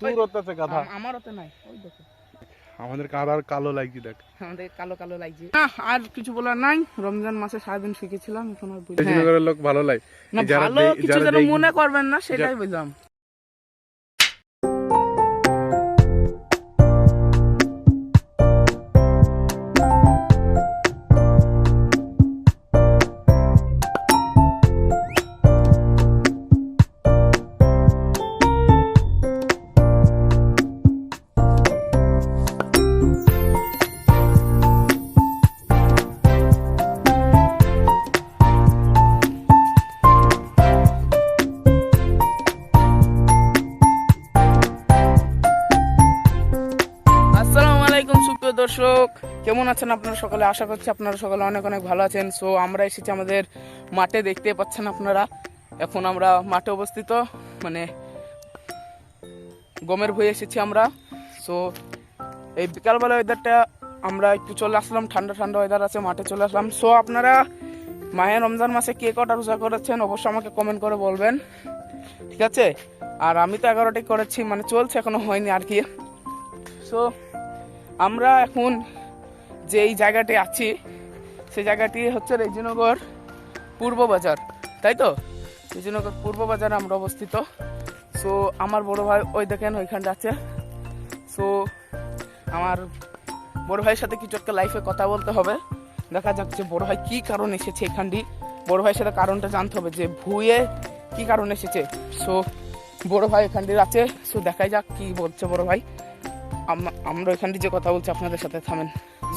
তোর ওতে গাধা। আম- আমার ওতে নাই ওই দেখো। আমাদের কারার কালো লাগছে দেখ। আমাদের কালো কালো লাগছে। না আর কিছু বলার নাই রমজান মাসে সারাদিন শিখেছিলাম এখন আর বুঝি হ্যাঁ। লোক ভালো লাগে। না ভালো কিছু যেন মনে করবেন না সেটাই বুঝলাম। দর্শক, কেমন আছেন আপনারা সকলে? আশা করছি আপনারা সকলে অনেক অনেক ভালো আছেন। সো আমরা এসেছি আমাদের মাঠে, দেখতে পাচ্ছেন আপনারা। এখন আমরা মাঠে অবস্থিত। মানে গমের ভয়ে এসেছি আমরা। সো এই বিকালবেলা ওয়েদারটা আমরা একটু চলে আসলাম। ঠান্ডা ঠান্ডা ওয়েদার আছে, মাঠে চলে আসলাম। সো আপনারা মাহে রমজান মাসে কে কটা রোজা করেছেন অবশ্যই আমাকে কমেন্ট করে বলবেন। ঠিক আছে? আর আমি তো এগারোটাই করেছি মানে চলছে, এখনও হয়নি আর কি। সো আমরা এখন যে এই জায়গাটি আছি সেই জায়গাটি হচ্ছে রেজিনগর পূর্ব বাজার, তাই তো? রেজিনগর পূর্ব বাজারে আমরা অবস্থিত। সো আমার বড় ভাই ওই দেখেন ওইখানটা আছে। সো আমার বড় ভাইয়ের সাথে কিছু একটা লাইফে কথা বলতে হবে। দেখা যাক যে বড় ভাই কী কারণ এসেছে এখানটি। বড় ভাইয়ের সাথে কারণটা জানতে হবে যে ভুয়ে কি কারণ এসেছে। সো বড় ভাই এখানটির আছে। সো দেখাই যাক কি বলছে বড় ভাই। আমরা এখান দিয়ে যে কথা বলছি আপনাদের সাথে থামেন।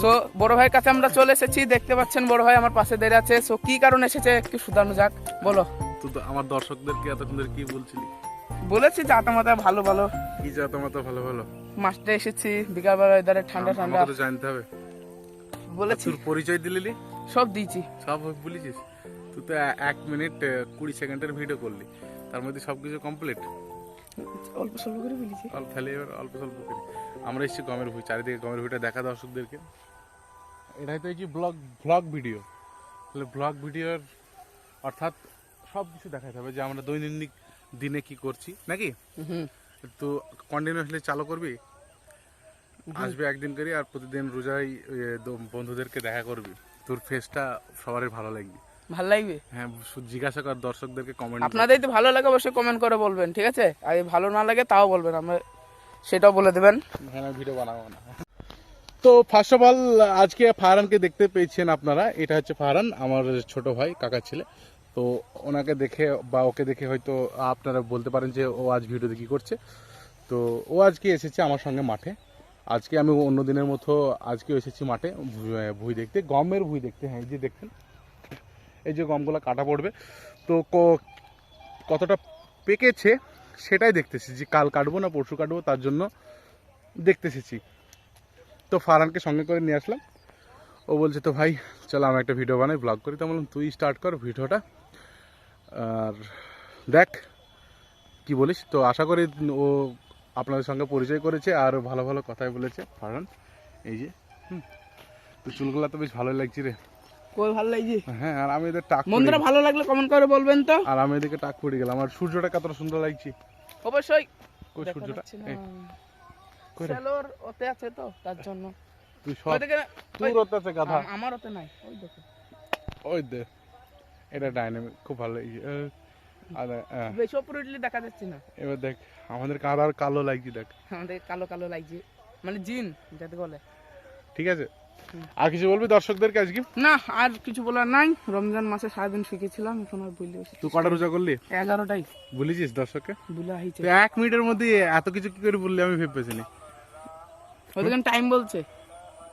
সো বড় ভাইয়ের কাছে আমরা চলে এসেছি দেখতে পাচ্ছেন বড় ভাই আমার পাশে দাঁড়িয়ে আছে। সো কি কারণ এসেছে একটু শুধানো যাক বলো। তুই তো আমার দর্শকদেরকে এত সুন্দর কি বলছিলি? বলেছি যে আতামাতা ভালো ভালো। কি যা তোমার তো ভালো ভালো? মাসটা এসেছি বিকালবেলা এদারে ঠান্ডা ঠান্ডা। তো জানতে হবে। বলেছি। তোর পরিচয় দিলি সব দিয়েছি। সব বলেছিস? তুই তো এক মিনিট কুড়ি সেকেন্ডের ভিডিও করলি। তার মধ্যে সব কিছু কমপ্লিট অল্প স্বল্প করে বলেছি। অল্প তাহলে এবার অল্প স্বল্প করি। আমরা এসেছি গমের ভুই চারিদিকে গমের ভুইটা দেখা দর্শকদেরকে। এটাই তো এই যে ব্লগ ব্লগ ভিডিও তাহলে ব্লগ ভিডিওর অর্থাৎ সব কিছু দেখাতে হবে যে আমরা দৈনন্দিন দিনে কি করছি নাকি? তো কন্টিনিউয়াসলি চালু করবি? আসবে একদিন করি আর প্রতিদিন রোজাই বন্ধুদেরকে দেখা করবি। তোর ফেসটা সবারই ভালো লাগবে। ভালো লাগবে? হ্যাঁ জিজ্ঞাসা কর দর্শকদেরকে কমেন্ট আপনাদের যদি ভালো লাগে অবশ্যই কমেন্ট করে বলবেন ঠিক আছে? আর ভালো না লাগে তাও বলবেন আমরা সেটাও বলে দেবেন। হ্যাঁ ভিডিও বানাবো না। তো ফার্স্ট অফ অল আজকে ফারহানকে দেখতে পেয়েছেন আপনারা। এটা হচ্ছে ফারহান আমার ছোট ভাই কাকার ছেলে। তো ওনাকে দেখে বা ওকে দেখে হয়তো আপনারা বলতে পারেন যে ও আজ ভিডিওতে কি করছে। তো ও আজকে এসেছে আমার সঙ্গে মাঠে। আজকে আমি অন্য দিনের মতো আজকে এসেছি মাঠে ভুই- দেখতে গমের ভুই দেখতে। হ্যাঁ যে দেখছেন এই যে গমগুলো কাটা পড়বে। তো কতটা পেকেছে সেটাই দেখতেছি যে কাল কাটবো না পরশু কাটবো তার জন্য দেখতে এসেছি তো ফারহানকে সঙ্গে করে নিয়ে আসলাম। ও বলছে, তো ভাই, চলো আমি একটা ভিডিও বানাই ব্লগ করি। তো বললাম, তুই স্টার্ট কর ভিডিওটা। আর দেখ, কি বলিস? তো আশা করি ও আপনাদের সঙ্গে পরিচয় করেছে আর ভালো ভালো কথাই বলেছে ফারহান। এই যে, হুম, তো চুলগুলো তো বেশ ভালোই লাগছে রে। কই ভালো লাগছে। হ্যাঁ আর আমি এদের টাক বন্ধুরা ভালো লাগলে কমেন্ট করে বলবেন তো। আর আমি এদিকে টাক পড়ে গেলাম। আর সূর্যটা কতটা সুন্দর লাগছে। অবশ্যই। ওই সূর্যটা? যাচ্ছে না। এই, কই রে? সেলোর ওতে আছে তো তার জন্য। তুই সব তোর ওতে আছে গাধা? আমার ওতে নাই ওই দেখো। ওই দে। এটা ডাইনামিক খুব ভালো লাগছে। আর দেখা যাচ্ছে না। এবার দেখ আমাদের কাদার কালো লাগছে দেখ। আমাদের কালো কালো লাগছে। মানে জিন যাতে বলে। ঠিক আছে? আর কিছু বলবি দর্শকদেরকে আজকে? না আর কিছু বলার নাই। রমজান মাসে সারাদিন শিখেছিলাম এখন আর বুঝলে তুই কটা রোজা করলি? এগারোটাই। বলেছিস দর্শককে? বুলা হয়েছে এক মিনিটের মধ্যে এত কিছু কি করে বললি আমি ভেবে পেয়েছিনি টাইম বলছে।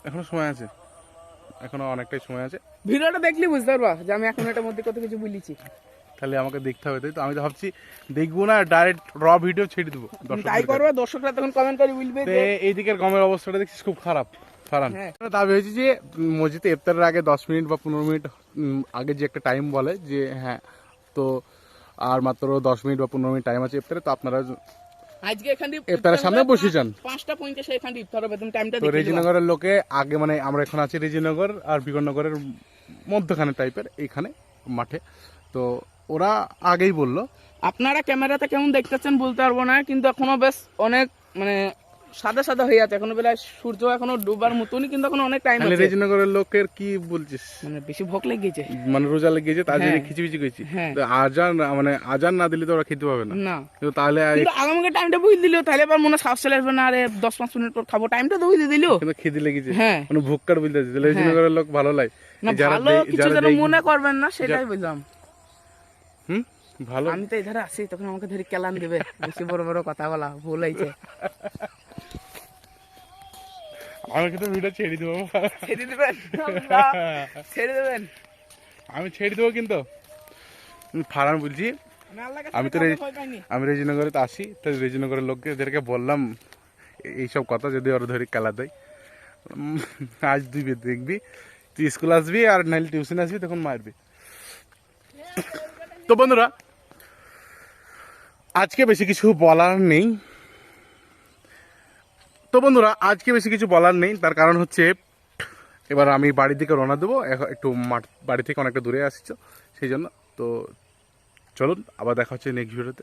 এখনও সময় আছে। এখনও অনেকটাই সময় আছে। ভিডিওটা দেখলি বুঝতে পারবা যে আমি এক মিনিটের মধ্যে কত কিছু বলেছি। তাহলে আমাকে দেখতে হবে তাই তো? আমি তো ভাবছি দেখব না ডাইরেক্ট র ভিডিও ছেড়ে দেবো তাই করবা দর্শকরা তখন কমেন্ট করে বলবে তে যে এই দিকের গমের অবস্থাটা দেখছিস খুব খারাপ। ফারান। হ্যাঁ। দাবি হয়েছে যে মসজিদে ইফতারের আগে দশ মিনিট বা পনেরো মিনিট আগে যে একটা টাইম বলে যে হ্যাঁ তো আর মাত্র দশ মিনিট বা পনেরো মিনিট টাইম আছে ইফতারে তো আপনারা আজকে এখানে ইফতারের সামনে বসে যান। পাঁচটা পঁয়ত্রিশে এখানে ইফতার হবে তুমি টাইমটা তো রেজিনগরের লোকে আগে মানে আমরা এখন আছি রেজিনগর আর বিগনগরের মধ্যখানে টাইপের এইখানে মাঠে। তো ওরা আগেই বলল। আপনারা ক্যামেরাতে কেমন দেখতেছেন বলতে পারব না কিন্তু এখনও বেশ অনেক মানে সাদা সাদা হয়ে আছে। এখনও বেলা সূর্য এখনও ডুবার মতনই কিন্তু এখনও অনেক টাইম আছে। রেজিনগরের লোকের কি বলছিস? মানে বেশি ভোগ লেগেছে। মানে রোজা লেগেছে তার জন্য হ্যাঁ। খিচিবিচি করেছি। হ্যাঁ। তো আজান মানে আজান না দিলে তো ওরা খেতে পাবে না। না। তাহলে আগামীকে টাইমটা বুঝ দিলো তাহলে এবার মনে সাহস চলে আসবে না আরে দশ পাঁচ মিনিট পর খাব। টাইমটা তো বুঝে দিল। কিন্তু খিদে লেগেছে। হ্যাঁ। মানে ভুক্কার বুঝতে পারছি রেজিনগরের লোক ভালো লাগে না যারা ভালো কিছু যারা যেন মনে করবেন না সেটাই বুঝলাম। হুম? ভালো? আমি তো এধারে আসি তখন আমাকে ধরে কেলান দিবে। বেশি বড় বড় কথা বলা ভুল হয়েছে। আমি কিন্তু ভিডিও ছেড়ে দেবো। ছেড়ে দিবেন? ছেড়ে দেবেন? আমি ছেড়ে দেবো কিন্তু। ফারান বলছি আমি তো রে- আমি রেজিনগরে তো আসি তো রেজিনগরের লোকদেরকে বললাম এইসব কথা যদি ওরা ধরে খেলা দেয়। আজ দুই বে- দেখবি তুই স্কুল আসবি আর নাইলে টিউশন আসবি তখন মারবি। তো বন্ধুরা আজকে বেশি কিছু বলার নেই। তো বন্ধুরা, আজকে বেশি কিছু বলার নেই। তার কারণ হচ্ছে, এবার আমি বাড়ির দিকে রওনা দেবো। একটু মাঠ, বাড়ি থেকে অনেকটা দূরে আসছো সেই জন্য। তো চলুন, আবার দেখা হচ্ছে নেক্সট ভিডিওতে